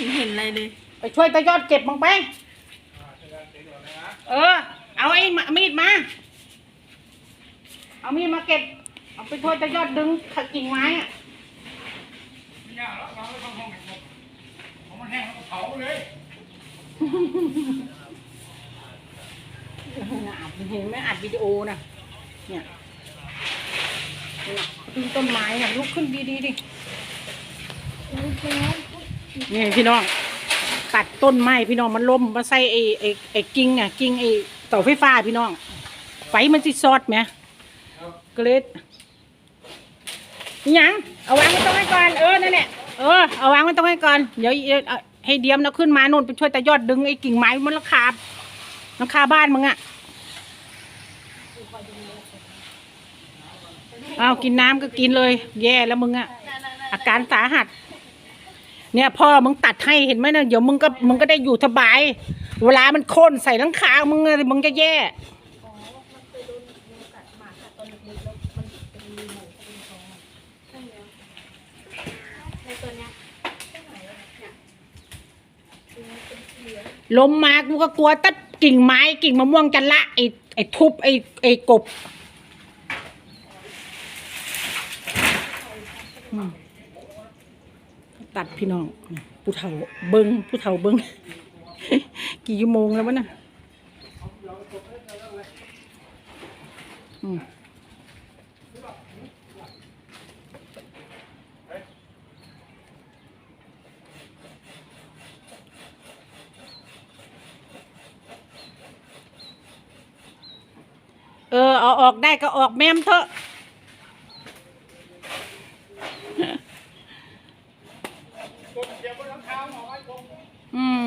ไม่เห็นอะไรเลย ไปช่วยตายอดเก็บมังแป้งเออ เอาไอ้มะมีดมา เอามีดมาเก็บ เอาไปช่วยตายอดดึงขัดกิ่งไม้อะไม่ยากแล้วเราไม่ต้องห้องแห่งผมผมมันแห้งแล้วก็เผาเลยน่ะอัดเห็นไหมอัดวิดีโอนะเนี่ยปีนต้นไม้น่ะลุกขึ้นดีๆดิ นี่พี่น้อง ตัดต้นไม้พี่น้องมันล้มมาใส่ไอ้ไอ้ไอ้กิ่งอะกิ่งไอ้เสาไฟฟ้าพี่น้อง ไฟมันสิซอดไหมกรดนี่หยังเอาวางไว้ตรงนี้ก่อนเออนั่นแหละเออเอาวางไว้ตรงนี้ก่อนเดี๋ยวให้เดียมเราขึ้นมานู่นไปช่วยตายอดดึงไอ้กิ่งไม้มันราคาราคาบ้านมึงอะเอากินน้ำก็กินเลย แย่แล้วมึงอะอาการสาหัส เนี่ยพ่อมึงตัดให้เห็นไหมนะเดี๋ยวมึงก็มึงก็ได้อยู่สบาย เวลามันโค่นใส่หลังคามึงอะมึงจะแย่ลมมากูก็กลัวตัดกิ่งไม้กิ่งมะม่วงจะละไอ้ไอ้ทุบไอ้ไอ้กบอืม ตัดพี่น้องผู้เฒ่าเบิงผู้เฒ่าเบิงกี่ชั่วโมงแล้ววะน่ะเออเอาออกได้ก็ออกแม่มเถอะ ผมเดี๋ยวบนหลังคาหมอไว้ผม อืม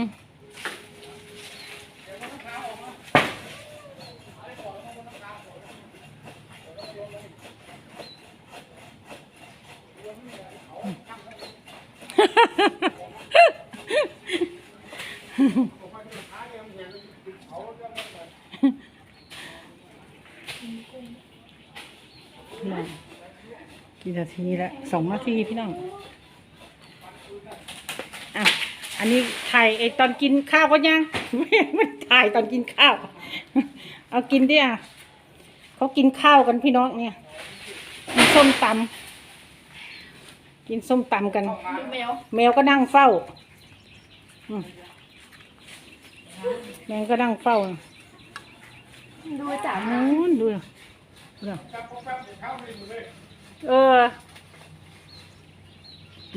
กี่นาทีแล้วสองนาทีพี่น้องอะ อันนี้ถ่ายไอตอนกินข้าวก็ยังไม่ไม่ถ่ายตอนกินข้าว เอากินดิอะเขากินข้าวกันพี่น้องเนี่ยกินส้มตำกินส้มตำกัน แมวแมวก็นั่งเฝ้าแมวก็นั่งเฝ้าดูจ้ะนู้นดูดูเดี๋ยวเข้าไปอยู่เออ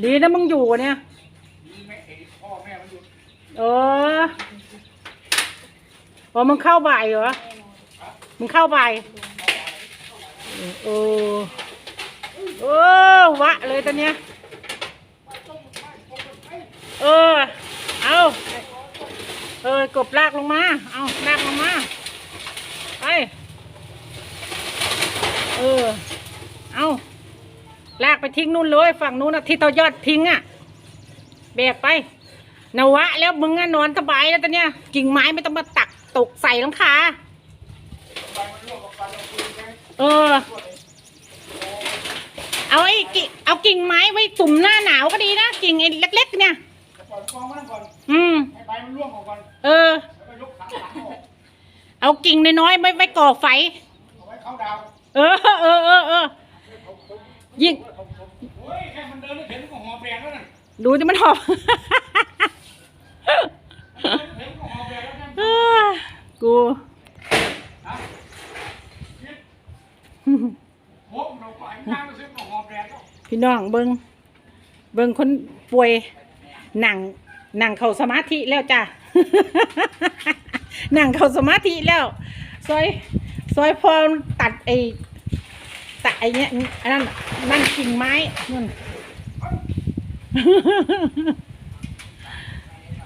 ดีนะมึงอยู่เนี่ย พ่อแม่มันอยู่เออพอมึงเข้าบ่ายเหรอมึงเข้าบ่ายเออเออวะเลยตอนเนี้ยเออ เอาเออกบลากลงมา เอาลากลงมา ไป เออ เอาลากไปทิ้งนู่นเลย ฝั่งนู้นนะที่เตายอดทิ้งอะ แบกไป นวะ แล้วมึงอะนอนสบายแล้วตอนเนี้ยกิ่งไม้ไม่ต้องมาตักตกใส่หลังคาเออ เอาไอ้กิ่งเอากิ่งไม้ไว้ตุ่มหน้าหนาวก็ดีนะกิ่งไอ้เล็ก ๆ เนี่ยปล่อยกองมันก่อนอืมให้ใบมันร่วงออกก่อนเออแล้วก็ยกถังหลังออกเอากิ่งน้อยๆไม่ไว้ก่อไฟ เอาไว้เข้าดาวเออเออเออเออยิ่งโอ้ยแค่มันเดินไม่เห็นก็หอบแรงแล้วนั่นดูที่มันหอบ เห็นก็หอบแรงแล้วนั่น เออกู ฮะคิดโอ้เราไปนั่งไปซื้อก็หอบแรงแล้ว พี่น้องเบิงเบิงคนป่วยหนังหนังเขาสมาธิแล้วจ้ะ หนังเขาสมาธิแล้ว ซอย ซอยพอตัดไอ้ตัดไอ้เนี้ยอันนั้นนั่นกิ่งไม้นั่น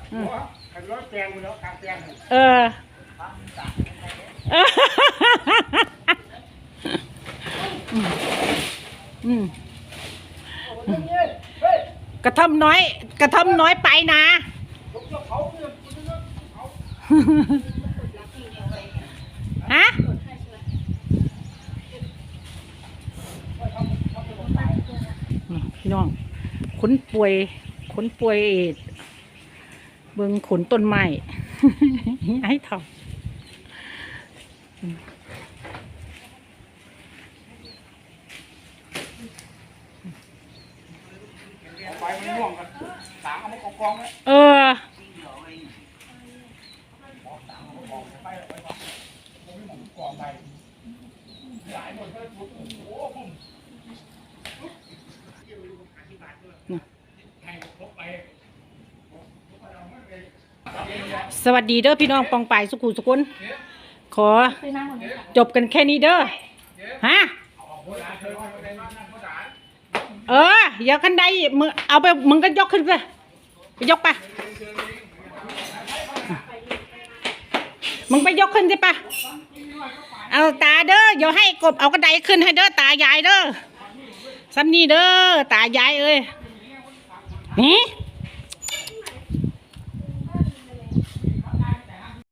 โอ้ยขันร้อเออ อืมกระท่อมน้อย กระท่อมน้อยไปนะฮะพี่น้องคนป่วยคนป่วยเอดเบิ่งขนต้นไม้ให้ทไฟมันม่วงกันสางเอามากองๆไว้ำเออ กองไปหลายหมดเลยโอ้โหผมให้พ กไปสวัสดีเด้อพี่น้องปองปายสุขุสุกุนขอจบกันแค่นี้เด้อฮะเอออย่าคันใดมึงเอาไปมึงก็ยกขึ้นไป ไปยกไปมึงไปยกขึ้นสิปะเอาตาเด้อเดี๋ยวให้กบเอากระไดขึ้นให้เด้อตายายเด้อซ้ำนี่เด้อตายายเอ้ยนี่